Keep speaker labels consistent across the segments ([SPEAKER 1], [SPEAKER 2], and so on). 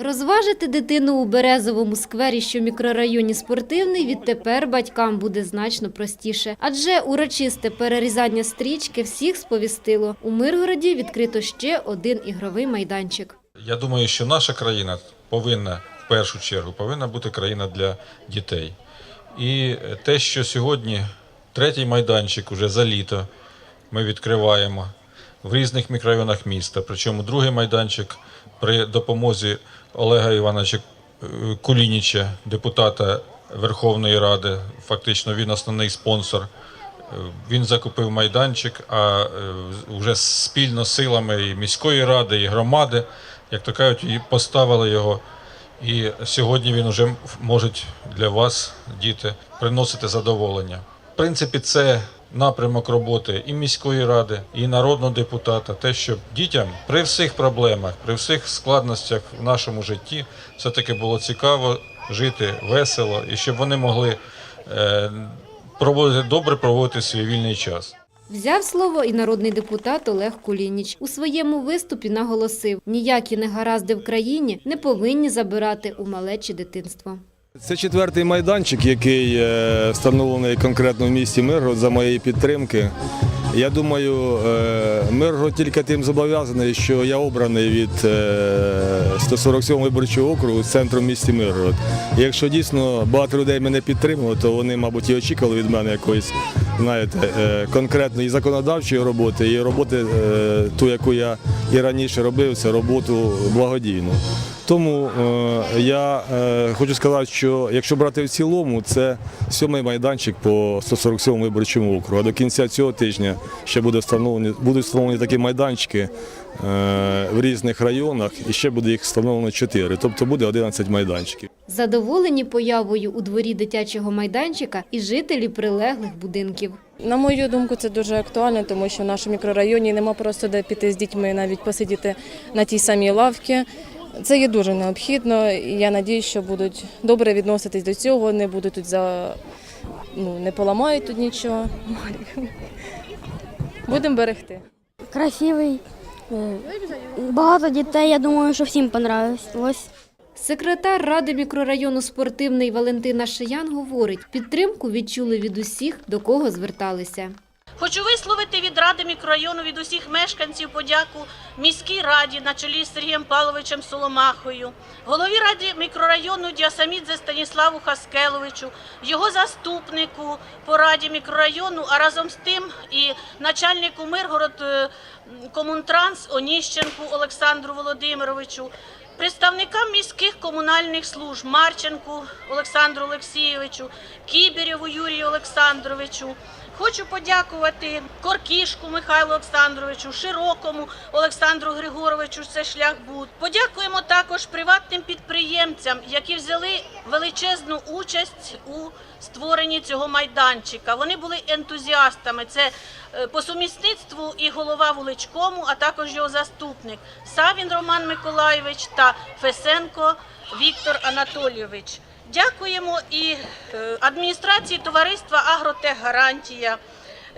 [SPEAKER 1] Розважити дитину у Березовому сквері, що в мікрорайоні спортивний, відтепер батькам буде значно простіше. Адже урочисте перерізання стрічки всіх сповістило. У Миргороді відкрито ще один ігровий майданчик.
[SPEAKER 2] Я думаю, що наша країна повинна в першу чергу повинна бути країна для дітей. І те, що сьогодні третій майданчик уже за літо ми відкриваємо в різних мікрорайонах міста. Причому другий майданчик при допомозі Олега Івановича е, Кулініча, депутата Верховної Ради, фактично він основний спонсор. Е, Він закупив майданчик, а е, вже спільно з силами і міської ради, і громади, як то кажуть, поставили його. І сьогодні він вже може для вас, діти, приносити задоволення. В принципі, це напрямок роботи і міської ради, і народного депутата. Те, щоб дітям при всіх проблемах, при всіх складностях в нашому житті, все-таки було цікаво жити весело, і щоб вони могли е, проводити добре проводити свій вільний час.
[SPEAKER 1] Взяв слово і народний депутат Олег Кулініч. У своєму виступі наголосив, ніякі негаразди в країні не повинні забирати у малечі дитинство.
[SPEAKER 3] Це четвертий майданчик, який е, встановлений конкретно в місті Миргород за моєї підтримки. Я думаю, е, Миргород тільки тим зобов'язаний, що я обраний від е, 147 виборчого округу з центром місті Миргород. І якщо дійсно багато людей мене підтримали, то вони, мабуть, і очікували від мене якоїсь, знаєте, е, конкретної законодавчої роботи і роботи, е, ту, яку я і раніше робив, це роботу благодійну. Тому е, я е, хочу сказати, що якщо брати в цілому, це сьомий майданчик по 147 виборчому округу. А до кінця цього тижня ще буде встановлені, будуть встановлені такі майданчики е, в різних районах, і ще буде їх встановлено 4, тобто буде 11 майданчиків.
[SPEAKER 1] Задоволені появою у дворі дитячого майданчика і жителі прилеглих будинків.
[SPEAKER 4] На мою думку, це дуже актуально, тому що в нашому мікрорайоні нема просто де піти з дітьми, навіть посидіти на тій самій лавці. Це є дуже необхідно. і Я сподіваюся, що будуть добре відноситись до цього, не будуть тут за ну не поламають тут нічого. Будемо берегти.
[SPEAKER 5] красивий. Багато дітей, я думаю, що всім понравилось.
[SPEAKER 1] Секретар ради мікрорайону спортивний Валентина Шиян говорить, підтримку відчули від усіх, до кого зверталися.
[SPEAKER 6] Хочу висловити від ради мікрорайону від усіх мешканців подяку міській раді на чолі з Сергієм Павловичем Соломахою, голові ради мікрорайону Діасамідзе Станіславу Хаскеловичу, його заступнику по раді мікрорайону, а разом з тим і начальнику Миргород е, Комунтранс Оніщенку Олександру Володимировичу, представникам міських комунальних служб Марченку Олександру Олексійовичу, Кіберєву Юрію Олександровичу. Хочу подякувати Коркішку Михайлу Олександровичу, Широкому Олександру Григоровичу, це шлях буд. Подякуємо також приватним підприємцям, які взяли величезну участь у створенні цього майданчика. Вони були ентузіастами. Це е, по сумісництву і голова вуличкому, а також його заступник Савін Роман Миколайович та Фесенко Віктор Анатолійович. Дякуємо і е, адміністрації товариства Агротехгарантія.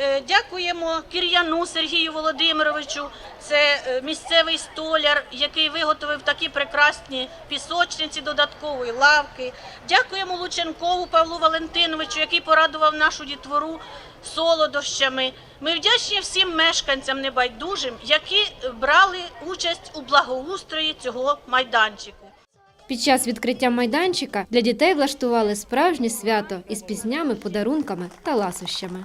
[SPEAKER 6] Е, Дякуємо Кір'яну Сергію Володимировичу, це е, місцевий столяр, який виготовив такі прекрасні пісочниці додаткової лавки. Дякуємо Лученкову Павлу Валентиновичу, який порадував нашу дітвору солодощами. Ми вдячні всім мешканцям небайдужим, які брали участь у благоустрої цього майданчику.
[SPEAKER 1] Під час відкриття майданчика для дітей влаштували справжнє свято із піснями, подарунками та ласощами.